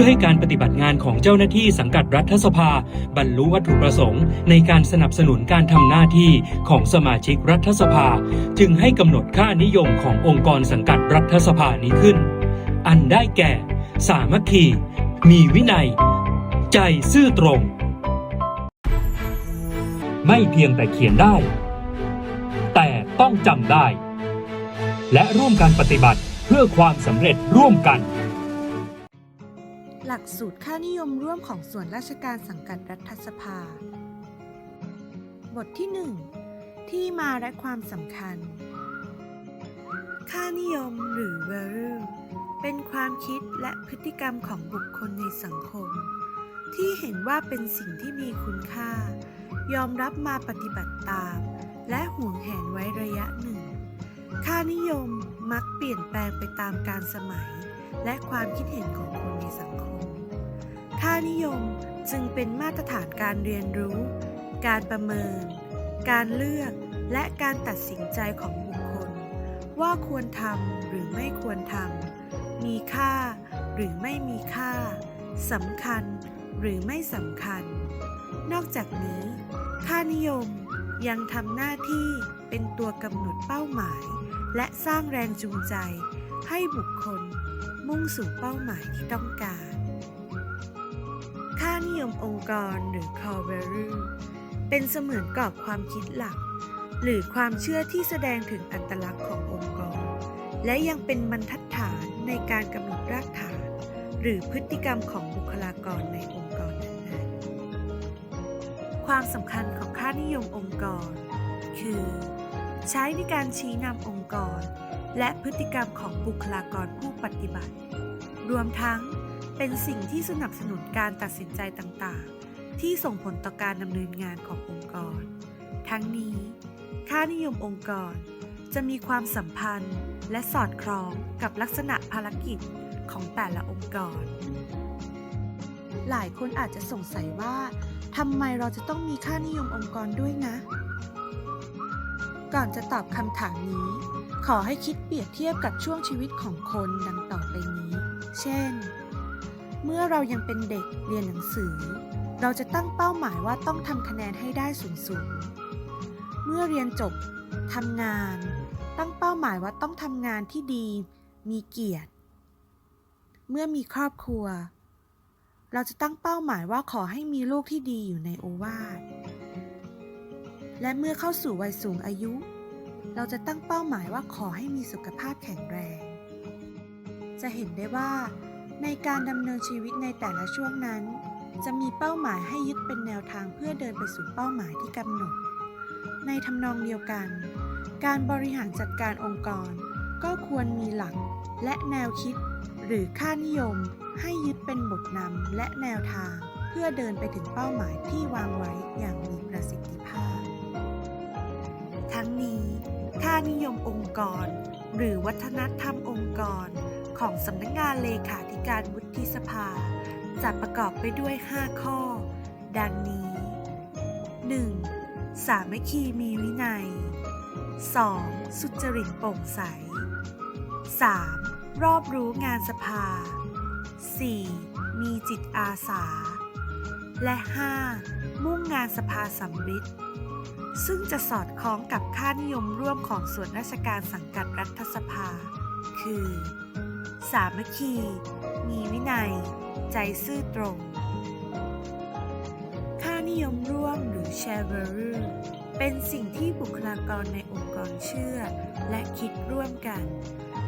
พื่อให้การปฏิบัติงานของเจ้าหน้าที่สังกัดรัฐสภา บรรลุวัตถุประสงค์ ในการสนับสนุนการทำหน้าที่ของสมาชิกรัฐสภา จึงให้กำหนดค่านิยมขององค์กรสังกัดรัฐสภานี้ขึ้น อันได้แก่ สามัคคี มีวินัย ใจซื่อตรง ไม่เพียงแต่เขียนได้ แต่ต้องจำได้ และร่วมกันปฏิบัติเพื่อความสำเร็จร่วมกัน หลักสูตรค่านิยมร่วมของส่วนราชการสังกัดรัฐสภา บทที่ 1 ที่มาและความสำคัญ ค่านิยมหรือ value เป็นความคิดและพฤติกรรมของบุคคลในสังคม ที่เห็นว่าเป็นสิ่งที่มีคุณค่า ยอมรับมาปฏิบัติตาม และห่วงแหนไว้ระยะหนึ่ง ค่านิยมมักเปลี่ยนแปลงไปตามการสมัย และความคิดเห็นของคนในสังคม ค่านิยมจึงเป็นมาตรฐานการเรียนรู้ การประเมิน การเลือก และการตัดสินใจของบุคคล ว่าควรทำหรือไม่ควรทำ มีค่าหรือไม่มีค่า สำคัญหรือไม่สำคัญ นอกจากนี้ ค่านิยมยังทำหน้าที่เป็นตัวกำหนดเป้าหมาย และสร้างแรงจูงใจ ให้บุคคลมุ่งสู่เป้าหมายที่ต้องการ ยมองค์กรหรือ core value เป็นเสมือนกรอบความคิดหลัก หรือความเชื่อที่แสดงถึงอัตลักษณ์ขององค์กร และยังเป็นบรรทัดฐานในการกำหนดรากฐาน หรือพฤติกรรมของบุคลากรในองค์กรนั้นๆความสำคัญของค่านิยมองค์กร คือ ใช้ในการชี้นำองค์กร และพฤติกรรมของบุคลากรผู้ปฏิบัติ รวมทั้ง เป็นสิ่งที่สนับสนุนการตัดสินใจต่างๆ ที่ส่งผลต่อการดำเนินงานขององค์กร ทั้งนี้ ค่านิยมองค์กร จะมีความสัมพันธ์และสอดคล้องกับลักษณะภารกิจของแต่ละองค์กร หลายคนอาจจะสงสัยว่าทำไมเราจะต้องมีค่านิยมองค์กรด้วยนะ ก่อนจะตอบคำถามนี้ ขอให้คิดเปรียบเทียบกับช่วงชีวิตของคนดังต่อไปนี้ เช่น เมื่อเรายังเป็นเด็กเรียนหนังสือ เราจะตั้งเป้าหมายว่าต้องทำคะแนนให้ได้สูงสูงเมื่อเรียนจบทำงาน ตั้งเป้าหมายว่าต้องทำงานที่ดี มีเกียรติ เมื่อมีครอบครัว เราจะตั้งเป้าหมายว่าขอให้มีลูกที่ดีอยู่ในโอวาทและเมื่อเข้าสู่วัยสูงอายุ เราจะตั้งเป้าหมายว่าขอให้มีสุขภาพแข็งแรง จะเห็นได้ว่า ในการดำเนินชีวิตในแต่ละช่วงนั้น จะมีเป้าหมายให้ยึดเป็นแนวทางเพื่อเดินไปสู่เป้าหมายที่กำหนด ในทำนองเดียวกัน การบริหารจัดการองค์กร ก็ควรมีหลักและแนวคิด หรือค่านิยม ให้ยึดเป็นบทนำและแนวทาง เพื่อเดินไปถึงเป้าหมายที่วางไว้อย่างมีประสิทธิภาพ ทั้งนี้ ค่านิยมองค์กร หรือวัฒนธรรมองค์กร ของสำนักงานเลขาธิ การวุฒิสภาจะประกอบไปด้วย 5 ข้อ ดังนี้ 1. สามัคคีมีวินัย 2. สุจริตโปร่งใส 3. รอบรู้งานสภา 4. มีจิตอาสา และ 5. มุ่งงานสภาสำริดซึ่งจะสอดคล้องกับค่านิยมร่วมของส่วนราชการสังกัดรัฐสภา คือ สามัคคี มีวินัย ใจซื่อตรง ค่านิยมร่วมหรือ share value เป็นสิ่งที่บุคลากรในองค์กรเชื่อ และคิดร่วมกัน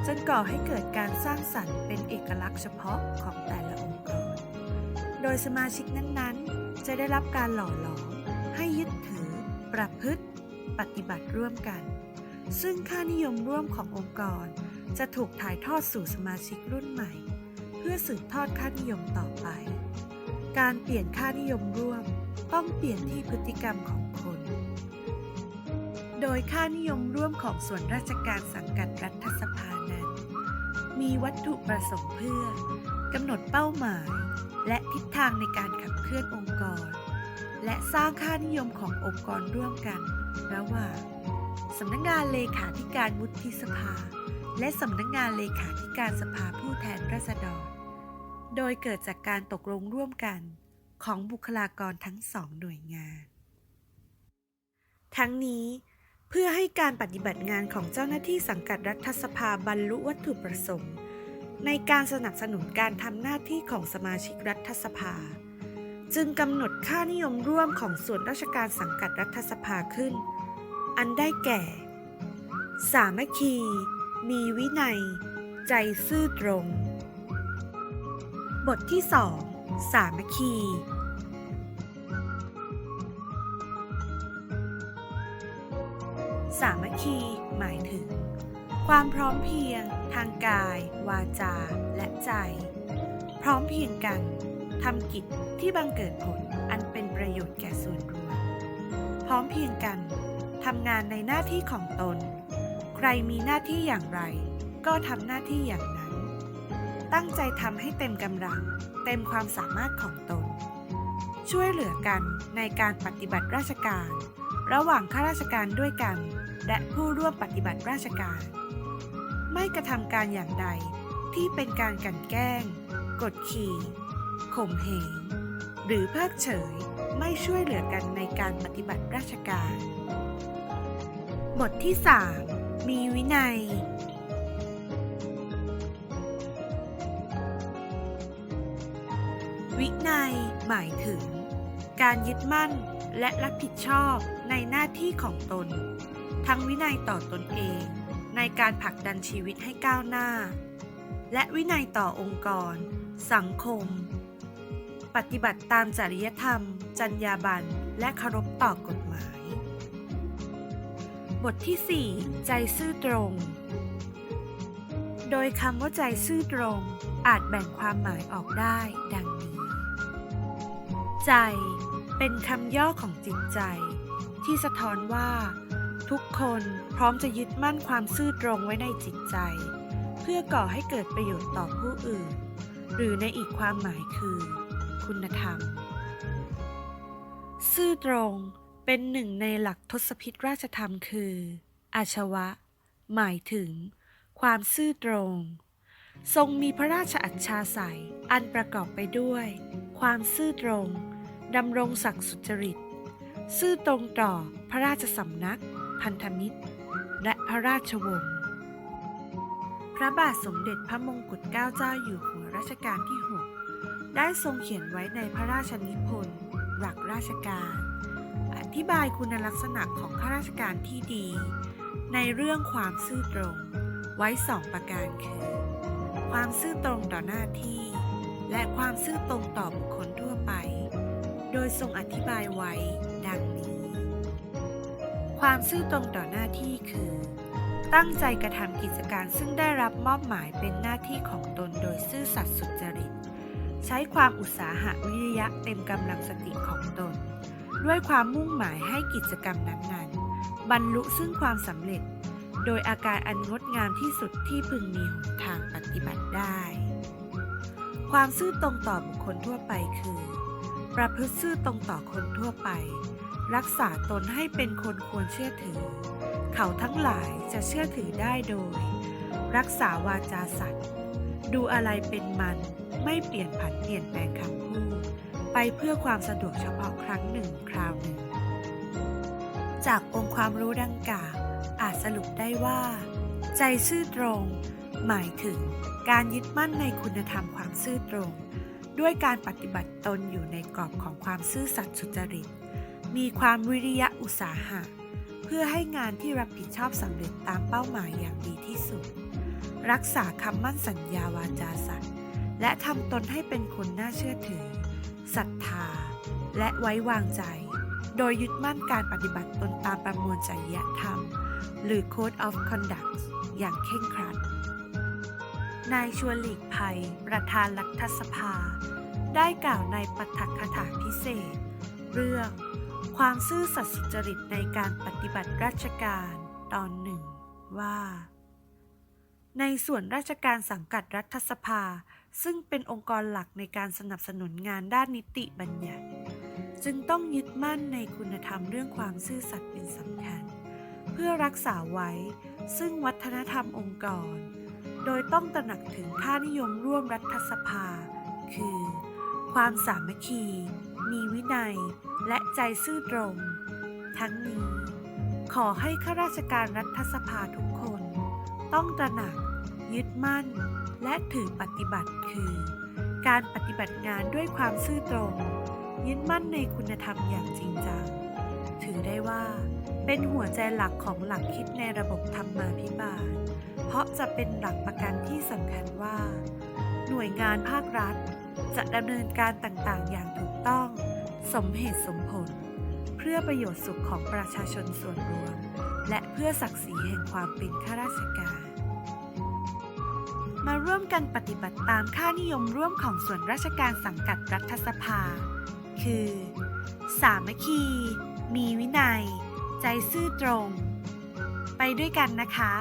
จนก่อให้เกิดการสร้างสรรค์เป็นเอกลักษณ์เฉพาะของแต่ละองค์กร โดยสมาชิกนั้นๆ จะได้รับการหล่อหลอมให้ยึดถือ ประพฤติ ปฏิบัติร่วมกัน ซึ่งค่านิยมร่วมขององค์กร จะถูกถ่ายทอดสู่สมาชิกรุ่นใหม่ เพื่อสืบทอดค่านิยมต่อไป การเปลี่ยนค่านิยมร่วม ต้องเปลี่ยนที่พฤติกรรมของคน โดยค่านิยมร่วมของส่วนราชการสังกัดรัฐสภานั้น มีวัตถุประสงค์เพื่อกำหนดเป้าหมาย และทิศทางในการขับเคลื่อนองค์กร และสร้างค่านิยมขององค์กรร่วมกัน ระหว่าง สำนักงงานเลขาธิการวุฒิสภา และสำนักงงานเลขาธิการสภาผู้แทนราษฎร โดยเกิดจากการตกลงร่วมกันของบุคลากรทั้งสองหน่วยงาน ทั้งนี้เพื่อให้การปฏิบัติงานของเจ้าหน้าที่สังกัดรัฐสภาบรรลุวัตถุประสงค์ ในการสนับสนุนการทำหน้าที่ของสมาชิกรัฐสภา จึงกำหนดค่านิยมร่วมของส่วนราชการสังกัดรัฐสภาขึ้น อันได้แก่ สามัคคี มีวินัย ใจซื่อตรง บทที่สองสามัคคี สามัคคีหมายถึง ความพร้อมเพียง ทางกาย วาจา และใจ พร้อมเพียงกันทำกิจที่บังเกิดผลอันเป็นประโยชน์แก่ส่วนรวม พร้อมเพียงกัน ทำงานในหน้าที่ของตน ใครมีหน้าที่อย่างไร ก็ทำหน้าที่อย่างนั้น ตั้งใจทำให้เต็มกำลัง เต็มความสามารถของตน ช่วยเหลือกันในการปฏิบัติราชการ ระหว่างข้าราชการด้วยกัน และผู้ร่วมปฏิบัติราชการ ไม่กระทำการอย่างใดที่เป็นการกันแกล้ง กดขี่ข่มเหง หรือเพิกเฉยไม่ช่วยเหลือกันในการปฏิบัติราชการ บทที่3มีวินัย วินัยหมายถึง การยึดมั่นและรับผิดชอบในหน้าที่ของตน ทั้งวินัยต่อตนเอง ในการผลักดันชีวิตให้ก้าวหน้า และวินัยต่อองค์กร สังคม ปฏิบัติตามจริยธรรม จรรยาบรรณและเคารพต่อกฎหมาย บทที่ 4 ใจซื่อตรง โดยคำว่าใจซื่อตรง อาจแบ่งความหมายออกได้ดังนี้ ใจเป็นคำย่อของจิตใจ ที่สะท้อนว่า ทุกคนพร้อมจะยึดมั่นความซื่อตรงไว้ในจิตใจ เพื่อก่อให้เกิดประโยชน์ต่อผู้อื่น หรือในอีกความหมายคือ คุณธรรม ซื่อตรง เป็นหนึ่งในหลักทศพิธราชธรรมคือ อาชวะ หมายถึง ความซื่อตรง ทรงมีพระราชอัจฉาสัยอันประกอบไปด้วย ความซื่อตรงดำรงศักดิ์สุจริต ซื่อตรงต่อพระราชสำนัก พันธมิตร และพระราชวงศ์พระบาทสมเด็จพระมงกุฎเกล้าเจ้าอยู่หัวรัชกาลที่ 6 ได้ทรงเขียนไว้ในพระราชนิพนธ์หลักราชการ ธิบายคุณลักษณะของข้าราชการที่ดี ในเรื่องความซื่อตรง ไว้สองประการคือ ความซื่อตรงต่อหน้าที่ และความซื่อตรงต่อบุคคลทั่วไป โดยทรงอธิบายไว้ดังนี้ ความซื่อตรงต่อหน้าที่คือ ตั้งใจกระทำกิจการซึ่งได้รับมอบหมายเป็นหน้าที่ของตนโดยซื่อสัตย์สุจริต ใช้ความอุตสาหะวิริยะเต็มกำลังสติของตน ด้วยความมุ่งหมายให้กิจกรรมนั้นๆ บรรลุซึ่งความสำเร็จ โดยอาการอันงดงามที่สุดที่พึงมีหนทางปฏิบัติได้ ความซื่อตรงต่อบุคคลทั่วไปคือ ประพฤติซื่อตรงต่อคนทั่วไป รักษาตนให้เป็นคนควรเชื่อถือ เขาทั้งหลายจะเชื่อถือได้โดย รักษาวาจาสัตย์ดูอะไรเป็นมันไม่เปลี่ยนผันเปลี่ยนแปลงคำพูด ไปเพื่อความสะดวกเฉพาะครั้งหนึ่งคราวหนึ่ง จากองค์ความรู้ดังกล่าวอาจสรุปได้ว่า ใจซื่อตรง หมายถึงการยึดมั่นในคุณธรรมความซื่อตรง ด้วยการปฏิบัติตนอยู่ในกรอบของความซื่อสัตย์สุจริต มีความวิริยะอุตสาหะ เพื่อให้งานที่รับผิดชอบสำเร็จตามเป้าหมายอย่างดีที่สุด รักษาคำมั่นสัญญาวาจาสัตย์และทำตนให้เป็นคนน่าเชื่อถือ ศรัทธา และไว้วางใจ โดยยึดมั่นการปฏิบัติตนตามประมวลจริยธรรม หรือ Code of Conduct อย่างเคร่งครัด นายชวนหลีกภัย ประธานรัฐสภา ได้กล่าวในปาฐกถาพิเศษ เรื่อง ความซื่อสัตย์สุจริตในการปฏิบัติราชการตอนหนึ่งว่า ในส่วนราชการสังกัดรัฐสภา ซึ่งเป็นองค์กรหลักในการสนับสนุนงานด้านนิติบัญญัติ จึงต้องยึดมั่นในคุณธรรมเรื่องความซื่อสัตย์เป็นสำคัญ เพื่อรักษาไว้ ซึ่งวัฒนธรรมองค์กร โดยต้องตระหนักถึงค่านิยมร่วมรัฐสภา คือ ความสามัคคี มีวินัย และใจซื่อตรง ทั้งนี้ ขอให้ข้าราชการรัฐสภาทุกคน ต้องตระหนัก ยึดมั่น และถือปฏิบัติคือ การปฏิบัติงานด้วยความซื่อตรง ยึดมั่นในคุณธรรมอย่างจริงจัง ถือได้ว่าเป็นหัวใจหลักของหลักคิดในระบบธรรมาภิบาล เพราะจะเป็นหลักประกันที่สำคัญว่า หน่วยงานภาครัฐ จะดำเนินการต่างๆ อย่างถูกต้อง สมเหตุสมผล เพื่อประโยชน์สุขของประชาชนส่วนรวม และเพื่อศักดิ์ศรีแห่งความเป็นข้าราชการ มาร่วมกันปฏิบัติตามค่านิยมร่วมของส่วนราชการสังกัดรัฐสภา คือ สามัคคี มีวินัย ใจซื่อตรง ไปด้วยกันนะคะ